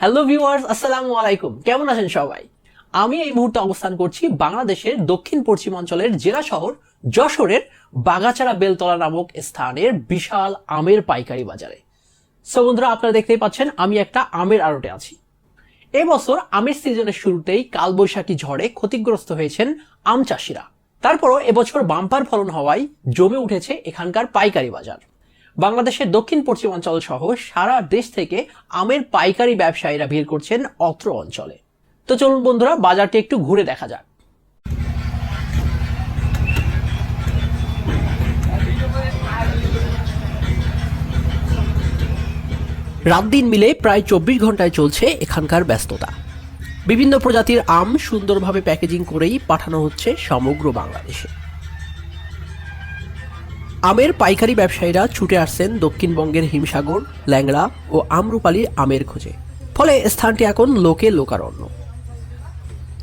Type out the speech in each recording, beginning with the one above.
Hello viewers আসসালামু আলাইকুম। কেমন আছেন সবাই? আমি এই মুহূর্তে অবস্থান করছি বাংলাদেশের দক্ষিণ পশ্চিমাঞ্চলের জেলা শহর যশোরের বাগাচারা বেলতলা নামক স্থানের বিশাল আমের পাইকারি বাজারে। সো বন্ধুরা, আপনারা দেখতেই পাচ্ছেন, আমি একটা আমের আড়টে আছি। এবছর আমের সিজনের শুরুতেই কালবৈশাখী ঝড়ে ক্ষতিগ্রস্ত হয়েছেন আম চাষিরা। তারপরও এবছর বাম্পার ফলন হওয়ায় জমে উঠেছে এখানকার পাইকারি বাজার। বাংলাদেশের দক্ষিণ পশ্চিমাঞ্চল সহ সারা দেশ থেকে আমের পাইকারি ব্যবসায়ীরা ভিড় করছেন অত্র অঞ্চলে। তো চলুন বন্ধুরা, বাজারটি একটু ঘুরে দেখা যাক। রাত দিন মিলে প্রায় চব্বিশ ঘন্টায় চলছে এখানকার ব্যস্ততা। বিভিন্ন প্রজাতির আম সুন্দরভাবে প্যাকেজিং করেই পাঠানো হচ্ছে সমগ্র বাংলাদেশে। আমের পাইকারি ব্যবসায়ীরা ছুটে আসছেন দক্ষিণবঙ্গের হিমসাগর, ল্যাংড়া ও আমরুপালির আমের খোঁজে। ফলে স্থানটি এখন লোকে লোকারণ্য।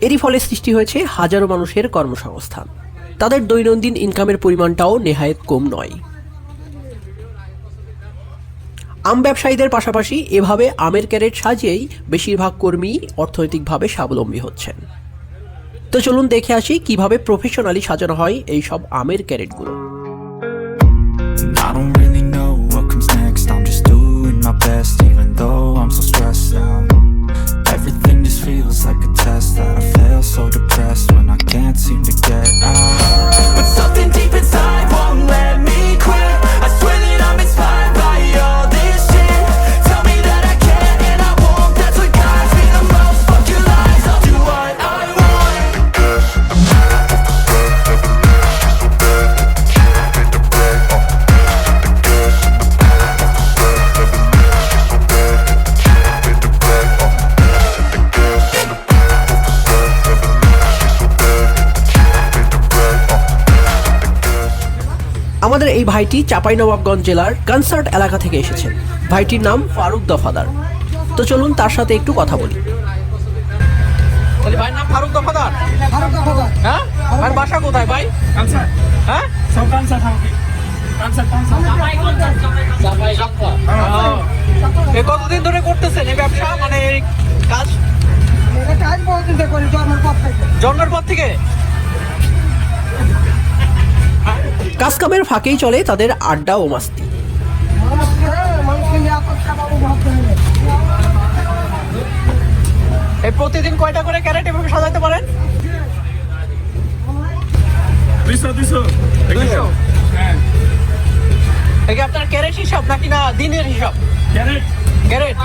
এরই ফলে সৃষ্টি হয়েছে হাজারো মানুষের কর্মসংস্থান। তাদের দৈনন্দিন ইনকামের পরিমাণটাও নেহায়েত কম নয়। আম ব্যবসায়ীদের পাশাপাশি এভাবে আমের ক্যারেট সাজিয়েই বেশিরভাগ কর্মী অর্থনৈতিকভাবে স্বাবলম্বী হচ্ছেন। তো চলুন দেখে আসি কীভাবে প্রফেশনালি সাজানো হয় এই সব আমের ক্যারেটগুলো। I don't really know what comes next. I'm just doing my best even though I'm so stressed out আমাদের এই ভাইটি চাঁপাইনবাবগঞ্জ জেলার কনসার্ট এলাকা থেকে এসেছেন ভাইটির নাম ফারুক দফাদার। তো চলুন তার সাথে একটু কথা বলি। নাম ফারুক দফাদার? হ্যাঁ? আর বাসা কোথায় ভাই? হ্যাঁ? কতদিন ধরে করতেছেন এই ব্যবসা? মানে এই কাজ? জন্মের পর থেকে? কাজকামের ফাঁকেই চলে তাদের আড্ডা ও মাস্তি। প্রতিদিন কয়টা করে ক্যারেট এভাবে সাজাতে পারেন? দুইশো দুইশো। দুইশো? এই আপনার ক্যারেট হিসাব নাকি না দিনের হিসাব? ক্যারেট। ক্যারেট?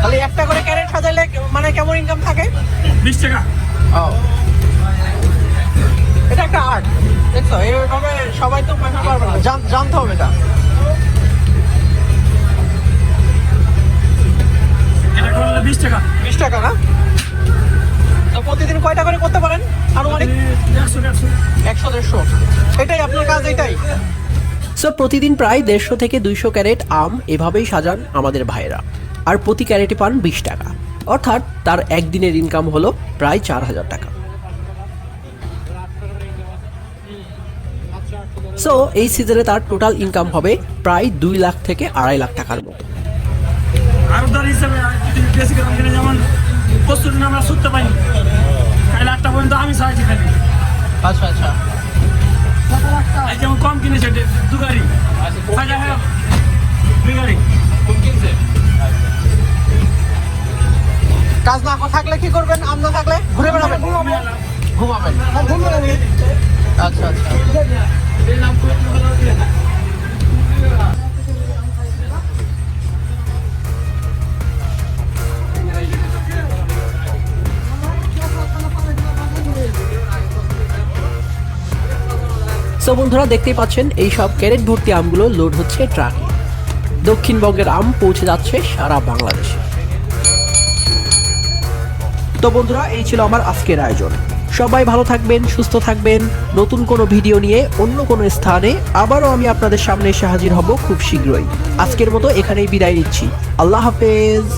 তাহলে একটা করে ক্যারেট সাজাইলে মানে কেমন ইনকাম থাকে? বিশ টাকা। এটা একটা আর্ট দেখছ এইভাবে সবাই তো পেতে পারবে না। জানতে হবে এটা। এটা বিশ টাকা। বিশ টাকা না? তো প্রতিদিন কয়টা করে করতে পারেন? আনুমানিক? একশো দেড়শো। এটাই আপনার কাজ এটাই। সো প্রতিদিন প্রায় দেড়শো থেকে দুইশো ক্যারেট আম এভাবেই সাজান আমাদের ভাইয়েরা। আর প্রতি ক্যারেটে পান বিশ টাকা। অর্থাৎ তার একদিনের ইনকাম হলো প্রায় চার হাজার টাকা। সো এই সিজনে তার টোটাল ইনকাম হবে প্রায় দুই লাখ থেকে আড়াই লাখ টাকার মতো। আর উদার হিসাবে যদি বেশি করে কিনে যেমন আমরা শুনতে পাইনি কাল আটটা পর্যন্ত আমি সাহায্য খালি আচ্ছা আচ্ছা। যেমন কম কিনেছে দু গাড়ি। দুই গাড়ি। কাজ না থাকলে কি করবেন? আম না থাকলে ঘুরে বেড়াবেন? ঘুমাবেন। ঘুমাবেন। আচ্ছা আচ্ছা। সো বন্ধুরা, দেখতেই পাচ্ছেন, এই সব ক্যারেট ভর্তি আমগুলো লোড হচ্ছে ট্রাকে দক্ষিণবঙ্গের আম পৌঁছে যাচ্ছে সারা বাংলাদেশে। তো বন্ধুরা, এই ছিল আমার আজকের আয়োজন। সবাই ভালো থাকবেন, সুস্থ থাকবেন। নতুন কোনো ভিডিও নিয়ে অন্য কোনো স্থানে আবারও আমি আপনাদের সামনে এসে হাজির হব খুব শীঘ্রই। আজকের মতো এখানেই বিদায় নিচ্ছি। আল্লাহ হাফেজ।